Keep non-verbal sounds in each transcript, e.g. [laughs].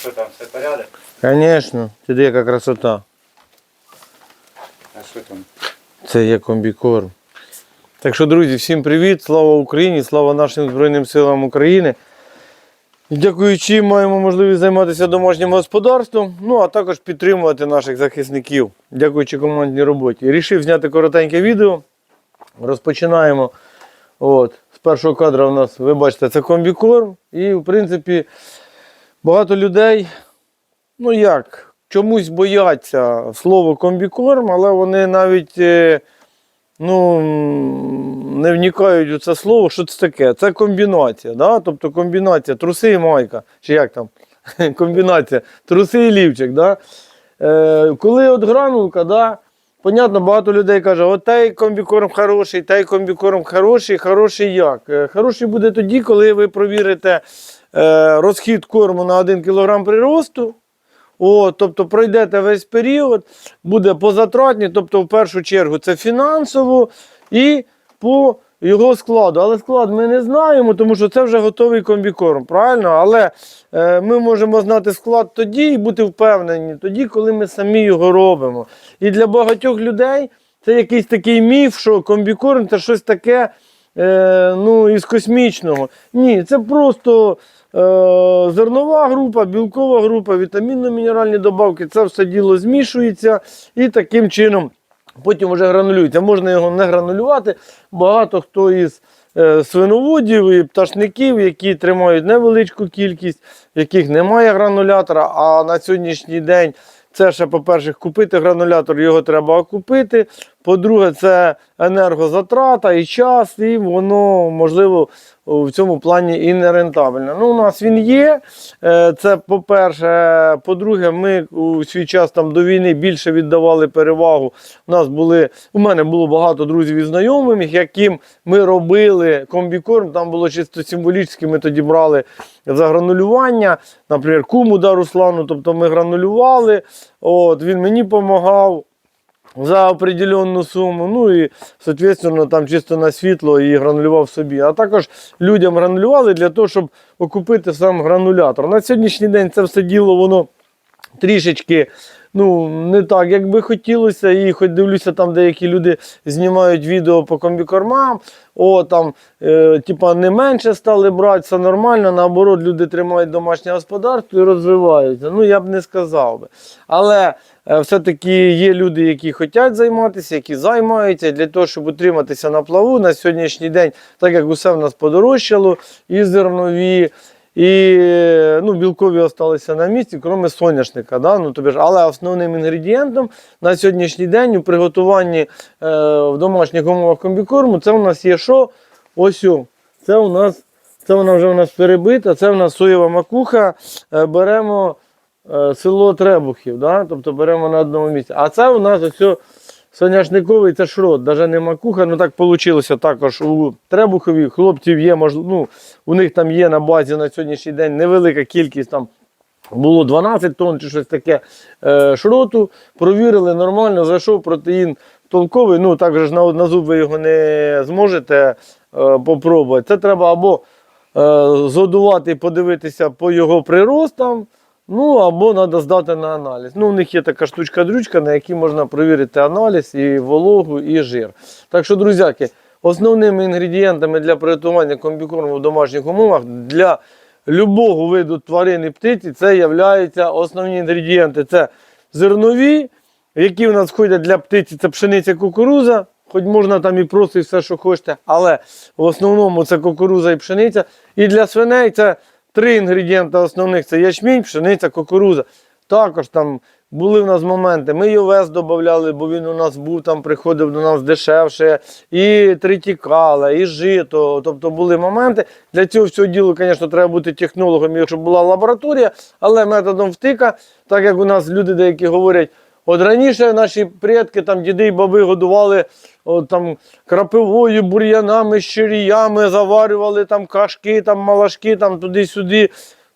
Що там, все порядок? Звісно, туди яка красота. А що там? Це є комбікорм. Так що, друзі, всім привіт! Слава Україні! Слава нашим Збройним силам України. Дякуючи, маємо можливість займатися домашнім господарством, ну а також підтримувати наших захисників, дякуючи командній роботі. Рішив зняти коротеньке відео. Розпочинаємо. От, з першого кадра у нас, ви бачите, це комбікорм. І, в принципі, багато людей, ну як, чомусь бояться слово комбікорм, але вони навіть е, ну, не вникають у це слово, що це таке. Це комбінація. Да? Тобто комбінація труси і майка. Чи як там? [laughs] Комбінація труси і лівчик. Да? Е, коли от гранулка, да, понятно, багато людей каже, от той комбікорм хороший, той комбікорм хороший, хороший як? Е, Хороший буде тоді, коли ви провірите розхід корму на 1 кг приросту. О, тобто пройдете весь період, буде позатратні, тобто в першу чергу це фінансово і по його складу. Але склад ми не знаємо, тому що це вже готовий комбікорм, правильно? Але е, ми можемо знати склад тоді і бути впевнені, тоді, коли ми самі його робимо. І для багатьох людей це якийсь такий міф, що комбікорм це щось таке е, ну, із космічного. Ні, це просто е, зернова група, білкова група, вітамінно-мінеральні добавки. Це все діло змішується і таким чином потім вже гранулюється. Можна його не гранулювати. Багато хто із е, свиноводів і пташників, які тримають невеличку кількість, в яких немає гранулятора, а на сьогоднішній день. Це ще, по-перше, купити гранулятор, його треба купити. По-друге, це енергозатрата і час, і воно, можливо, в цьому плані і не рентабельно. Ну, у нас він є. Е, Це по-перше. По-друге, ми у свій час там до війни більше віддавали перевагу. У нас були, у мене було багато друзів і знайомих, яким ми робили комбікорм. Там було чисто символічно, ми тоді брали за гранулювання. Наприклад, куму да Руслану, тобто ми гранулювали. От, він мені допомагав за определенну суму. Ну і, соответственно, там чисто на світло і гранулював собі. А також людям гранулювали для того, щоб окупити сам гранулятор. На сьогоднішній день це все діло, воно трішечки. Ну, не так, як би хотілося, і хоч дивлюся, там деякі люди знімають відео по комбікормам, о, там, е, типа, не менше стали брати, все нормально, наоборот, люди тримають домашнє господарство і розвиваються. Ну, я б не сказав би. Але е, все-таки є люди, які хочуть займатися, які займаються для того, щоб утриматися на плаву на сьогоднішній день, так як усе в нас подорожчало, і зернові. І ну, білкові залишилися на місці, крім соняшника. Да? Ну, тобі ж, але основним інгредієнтом на сьогоднішній день у приготуванні е, в домашніх умовах комбікорму це у нас є що? Ось. о. Це у нас це вона вже у нас перебита, це у нас соєва макуха. Е, беремо е, село Требухів, да? тобто беремо на одному місці. А це у нас ось о соняшниковий це шрот, навіть не макуха, ну так вийшло також у Требухові. Хлопців є, можливо, ну, у них там є на базі на сьогоднішній день невелика кількість там. Було 12 тонн чи щось таке е, шроту, провірили нормально, зайшов протеїн толковий. Ну так же ж на, на зуб ви його не зможете е, попробувати. Це треба або е, згодувати подивитися по його приростам, ну або треба здати на аналіз. Ну, у них є така штучка-дрючка, на якій можна провірити аналіз і вологу, і жир. Так що, друзяки, основними інгредієнтами для приготування комбікорму в домашніх умовах для любого виду тварин і птиці це являються основні інгредієнти. Це зернові, які в нас входять для птиці, це пшениця кукуруза. Хоч можна там і просто і все, що хочете, але в основному це кукуруза і пшениця. І для свиней це три інгредієнти основних: це ячмінь, пшениця, кукуруза. Також там були в нас моменти. Ми й овес додавали, бо він у нас був там, приходив до нас дешевше, і тритікала, і жито. Тобто були моменти. Для цього всього ділу, звісно, треба бути технологом, якщо була лабораторія, але методом втика, так як у нас люди деякі говорять. От раніше наші предки, там діди і баби годували от, там, крапивою, бур'янами, щиріями, заварювали там кашки, там малашки, там туди-сюди.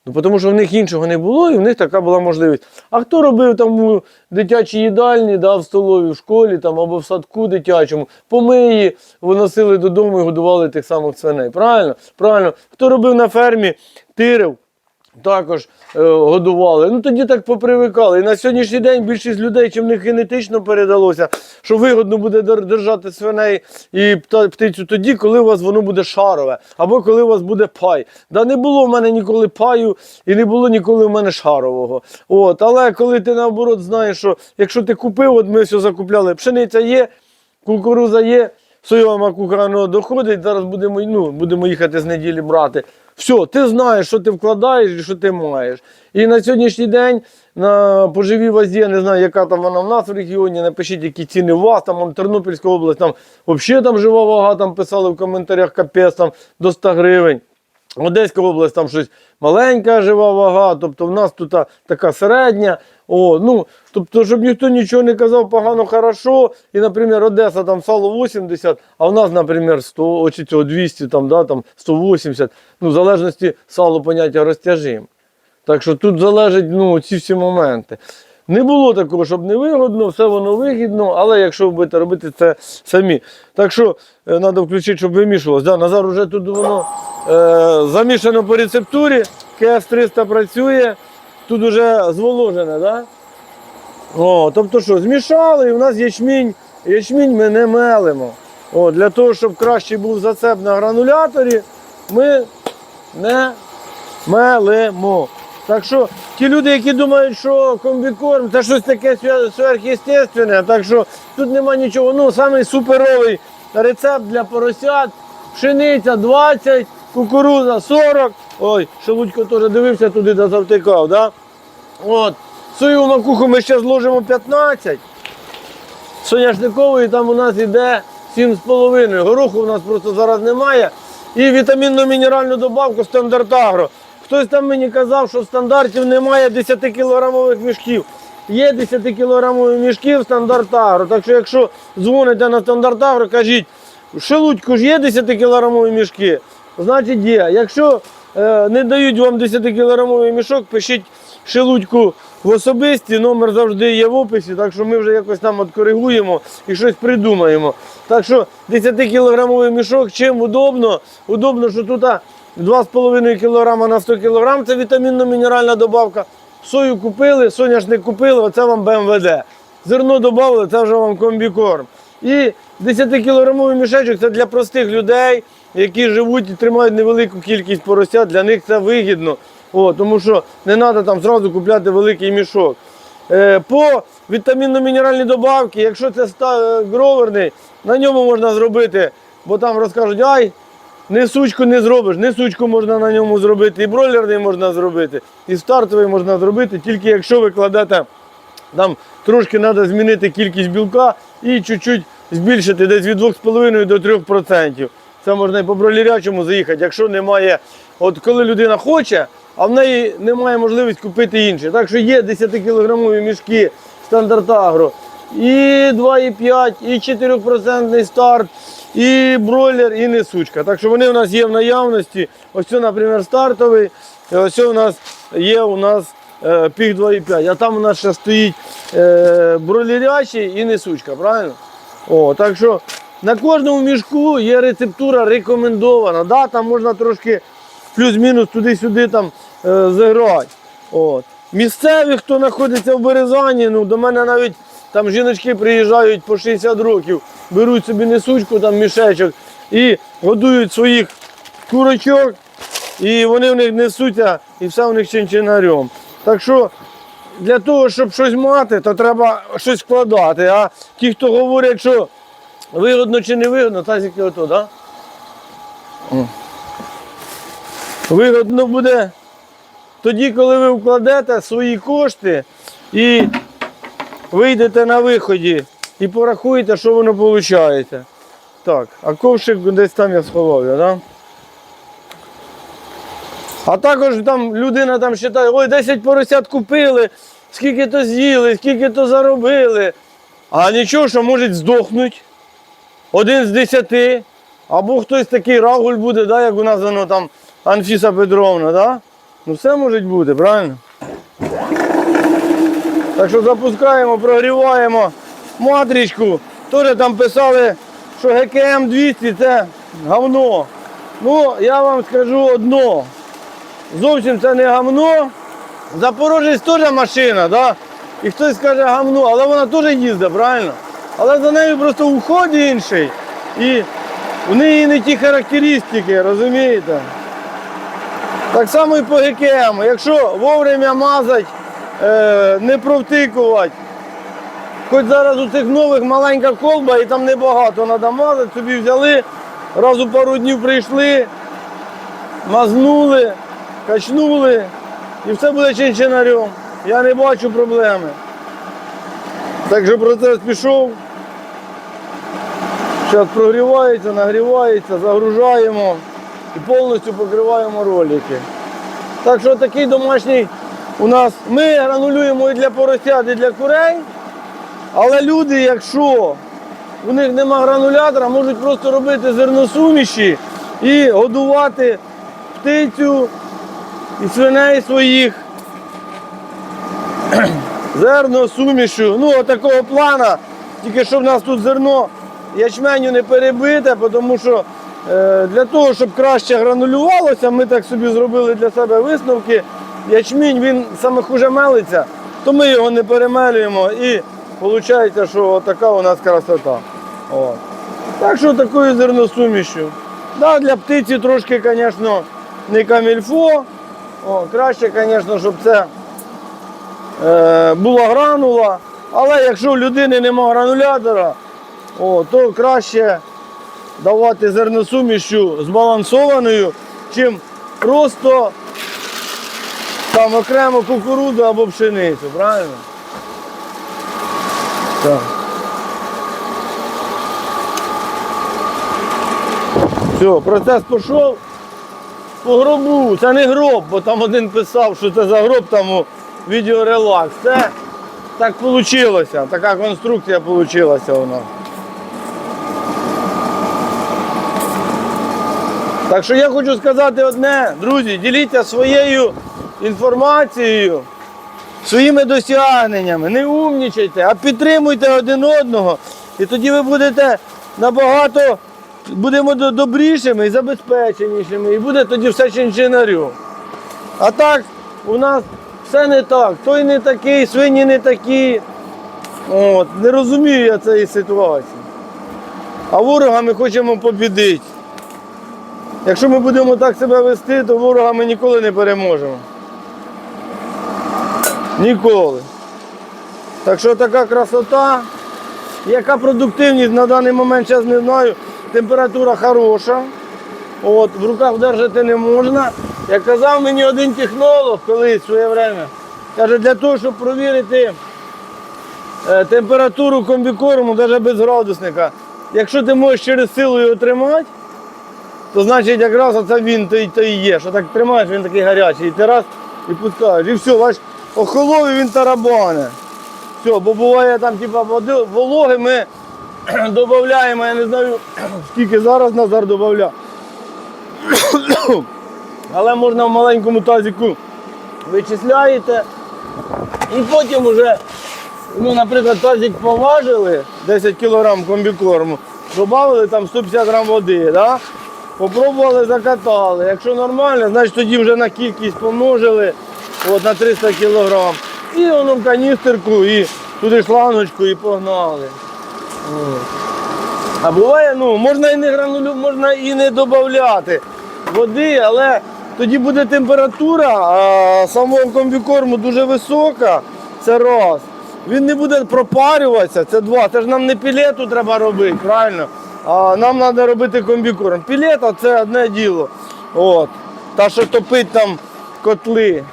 Ну, тому що в них іншого не було, і в них така була можливість. А хто робив там у дитячій їдальні, да, в столові, в школі там, або в садку дитячому, помиї виносили додому і годували тих самих свиней. Правильно? Правильно. Хто робив на фермі, тирив. Також е, годували. Ну тоді так попривикали. І на сьогоднішній день більшість людей, чим них генетично передалося, що вигодно буде держати свиней і птицю тоді, коли у вас воно буде шарове, або коли у вас буде пай. Да не було в мене ніколи паю і не було ніколи в мене шарового. От, але коли ти наоборот знаєш, що якщо ти купив, от ми все закупляли, пшениця є, кукуруза є, соєва макуха доходить, зараз будемо, ну, будемо їхати з неділі брати. Все, ти знаєш, що ти вкладаєш і що ти маєш. І на сьогоднішній день на поживій вазі, я не знаю, яка там вона в нас в регіоні, напишіть, які ціни у вас, там Тернопільська область, там взагалі там жива вага, там писали в коментарях капець там до 100 гривень. Одеська область там щось маленька жива вага, тобто в нас тут така середня. О, ну, тобто, щоб ніхто нічого не казав погано, хорошо. І, наприклад, Одеса там сало 80, а в нас, наприклад, 100, чи цього 200, там, да, там 180. Ну, в залежності сало поняття розтяжим. Так що тут залежать ну, ці всі моменти. Не було такого, щоб не вигодно, все воно вигідно, але якщо ви будете робити це самі. Так що треба включити, щоб вимішувалося. Да, Назар вже тут воно е, замішано по рецептурі, КС 300 працює, тут вже зволожене, да? О, тобто що, змішали, і в нас ячмінь, ячмінь ми не мелимо. О, для того, щоб кращий був зацеп на грануляторі, ми не мелимо. Так що ті люди, які думають, що комбікорм це щось таке сверхъестественне, так що тут нема нічого. Ну, самий суперовий рецепт для поросят. Пшениця 20, кукуруза 40. Ой, Шелудько теж дивився туди та завтикав. Да? От. Соєву макуху ми ще зложимо 15. Соняшникової там у нас іде 7,5. Гороху у нас просто зараз немає. І вітамінно-мінеральну добавку стандарт агро. Хтось там мені казав, що в стандартів немає 10-кілограмових мішків. Є 10-кілограмові мішки в стандарт агро. Так що, якщо дзвоните на стандарт агро, кажіть, в Шелудьку ж є 10-кілограмові мішки, значить є. Якщо не дають вам 10-кілограмовий мішок, пишіть Шелудьку в особисті, номер завжди є в описі, так що ми вже якось там откоригуємо і щось придумаємо. Так що 10-кілограмовий мішок чим удобно? Удобно, що тут 2,5 кг на 100 кг це вітамінно-мінеральна добавка. Сою купили, соняшник купили, оце вам БМВД. Зерно додали, це вже вам комбікорм. І 10-кілограмовий мішечок це для простих людей, які живуть і тримають невелику кількість поросят. Для них це вигідно. О, тому що не треба там зразу купляти великий мішок. Е, по вітамінно-мінеральній добавці, якщо це ста- е, гроверний, на ньому можна зробити, бо там розкажуть, ай, несучку не зробиш, несучку можна на ньому зробити, і бройлерний можна зробити, і стартовий можна зробити, тільки якщо ви кладете там трошки треба змінити кількість білка і чуть-чуть збільшити десь від 2,5 до 3%. Це можна і по бролірячому заїхати, якщо немає, от коли людина хоче, а в неї немає можливості купити інше. Так що є 10-кілограмові мішки стандарт агро. І 2,5, і 4% старт, і бройлер, і несучка. Так що вони у нас є в наявності. Ось це, наприклад, стартовий. і Ось це у нас є у нас е, пік 2,5. А там у нас ще стоїть е, бройлерячий і несучка, правильно? О, так що на кожному мішку є рецептура рекомендована. Да, там можна трошки плюс-мінус туди-сюди там е, зіграти. От. Місцеві, хто знаходиться в Березані, ну до мене навіть там жіночки приїжджають по 60 років, беруть собі несучку, там мішечок і годують своїх курочок, і вони в них несуться, і все у них чинчинарем. Так що для того, щоб щось мати, то треба щось вкладати. А ті, хто говорять, що вигодно чи не вигодно, тазики ото, да? О. Вигодно буде тоді, коли ви вкладете свої кошти і вийдете на виході і порахуєте, що воно виходить. Так, а ковшик десь там я сховав, я, да? А також там людина там вважає, ой, 10 поросят купили, скільки то з'їли, скільки то заробили. А нічого, що можуть здохнути. Один з десяти. Або хтось такий рагуль буде, да, як у нас воно там Анфіса Петровна, да? Ну все може бути, правильно? Так що запускаємо, прогріваємо матричку. Теж там писали, що ГКМ 200 це говно. Ну, я вам скажу одно. зовсім це не гамно. Запорожець теж машина, да? і хтось скаже гамно, але вона теж їздить, правильно? Але за нею просто уход інший. І в неї не ті характеристики, розумієте? Так само і по ГКМ. Якщо вовремя мазати, е, не провтикувати, хоч зараз у цих нових маленька колба і там небагато треба мазати, собі взяли, раз у пару днів прийшли, мазнули, качнули і все буде чинчинарем. Я не бачу проблеми. Так що процес пішов. Зараз прогрівається, нагрівається, загружаємо і повністю покриваємо ролики. Так що такий домашній у нас ми гранулюємо і для поросят, і для курей. Але люди, якщо у них нема гранулятора, можуть просто робити зерносуміші і годувати птицю і свиней своїх [clears throat] зерносумішу. Ну, отакого плана. Тільки щоб в нас тут зерно ячменю не перебите, тому що е, для того, щоб краще гранулювалося, ми так собі зробили для себе висновки. Ячмінь він саме хуже мелиться, то ми його не перемелюємо і виходить, що така у нас красота. От. Так що такою зерносумішю. Да, для птиці трошки, звісно, не камільфо. О, краще, звісно, щоб це е, була гранула. Але якщо у людини немає гранулятора, о, то краще давати зерносумішу збалансованою, чим просто там окремо кукурудзу або пшеницю, правильно? Так. Все, процес пішов по гробу. Це не гроб, бо там один писав, що це за гроб там у відео релакс. Це так вийшло, така конструкція вийшла у нас. Так що я хочу сказати одне, друзі, діліться своєю інформацією, своїми досягненнями, не умнічайте, а підтримуйте один одного. І тоді ви будете набагато будемо добрішими і забезпеченішими, і буде тоді все чинчинарю. А так, у нас все не так. Той не такий, свині не такі. От, не розумію я цієї ситуації. А ворога ми хочемо побідити. Якщо ми будемо так себе вести, то ворога ми ніколи не переможемо. Ніколи. Так що така красота. Яка продуктивність на даний момент, зараз не знаю. Температура хороша. От, в руках держати не можна. Як казав мені один технолог колись в своє время, каже, для того, щоб провірити е, температуру комбікорму, навіть без градусника, якщо ти можеш через силу його тримати, то значить якраз оце він то й, то і є. Що так тримаєш, він такий гарячий, і ти раз і пускаєш. І все, бач, охолов він тарабане. Все, бо буває там типа вологи ми [clears throat] додаємо, я не знаю, [clears throat] скільки зараз Назар додає. [clears throat] Але можна в маленькому тазику вичисляєте. І потім вже, ну, наприклад, тазик поважили 10 кг комбікорму, додали там 150 грам води. Да? Попробували, закатали. Якщо нормально, значить тоді вже на кількість помножили от, на 300 кг. І воно в каністерку, і туди шланочку і погнали. От. А буває, ну, можна і не гранулю, можна і не додати води, але тоді буде температура а, самого комбікорму дуже висока. Це раз. Він не буде пропарюватися, це два. Це ж нам не пілету треба робити, правильно? А нам треба робити комбікорм. Пілета це одне діло. От. Та, що топить там котли.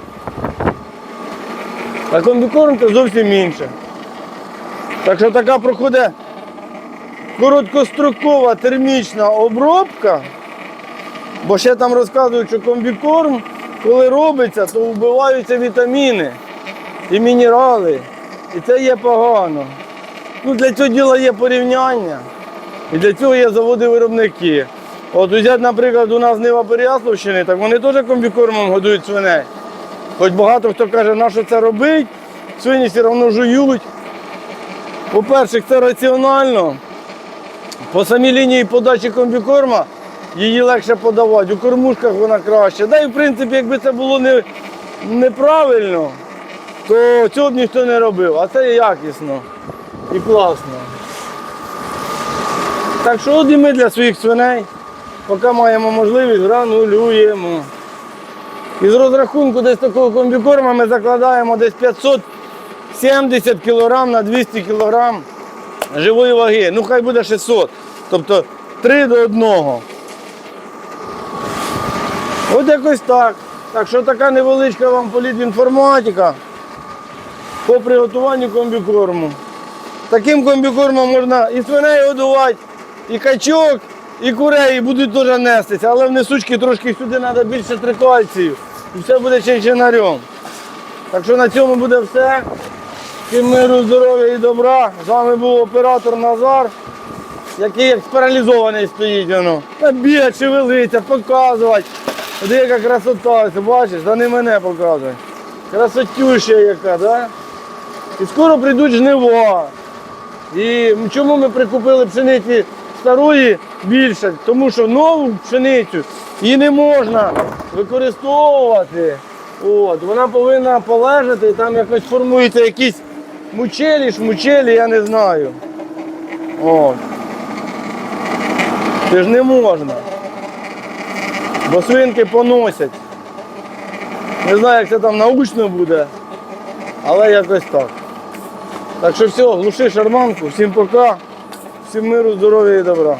А комбікорм це зовсім інше. Так що така проходить короткострокова термічна обробка. Бо ще там розказують, що комбікорм, коли робиться, то вбиваються вітаміни і мінерали. І це є погано. Ну, Для цього діла є порівняння. І для цього є заводи-виробники. От взяти, наприклад, у нас Нива Переяславщини, так вони теж комбікормом годують свиней. Хоч багато хто каже, на що це робить, свині все одно жують. По-перше, це раціонально. По самій лінії подачі комбікорма її легше подавати, у кормушках вона краще. Да і в принципі, якби це було не, неправильно, то цього б ніхто не робив. А це якісно і класно. Так що от і ми для своїх свиней, поки маємо можливість, гранулюємо. Із розрахунку десь такого комбікорма ми закладаємо десь 570 кг на 200 кг живої ваги. Ну хай буде 600. Тобто 3 до 1. От якось так. Так що така невеличка вам політінформатика по приготуванню комбікорму. Таким комбікормом можна і свиней годувати, і качок, і курей, будуть теж нестися. Але в несучки трошки сюди треба більше трикальцію. І все буде чинчинарем. Так що на цьому буде все. Всім миру, здоров'я і добра. З вами був оператор Назар, який як спаралізований стоїть. Воно. Та бігать, шевелиться, показувати. Де яка красота, ти бачиш, та не мене показує. Красотюща яка, да? І скоро прийдуть жнива. І чому ми прикупили пшениці старої більше? Тому що нову пшеницю її не можна використовувати. От, вона повинна полежати і там якось формується якісь мучелі, шмучелі, я не знаю. От. Це ж не можна. Бо свинки поносять. Не знаю, як це там научно буде, але якось так. Так що все, глуши шарманку, всім пока, всім миру, здоров'я і добра.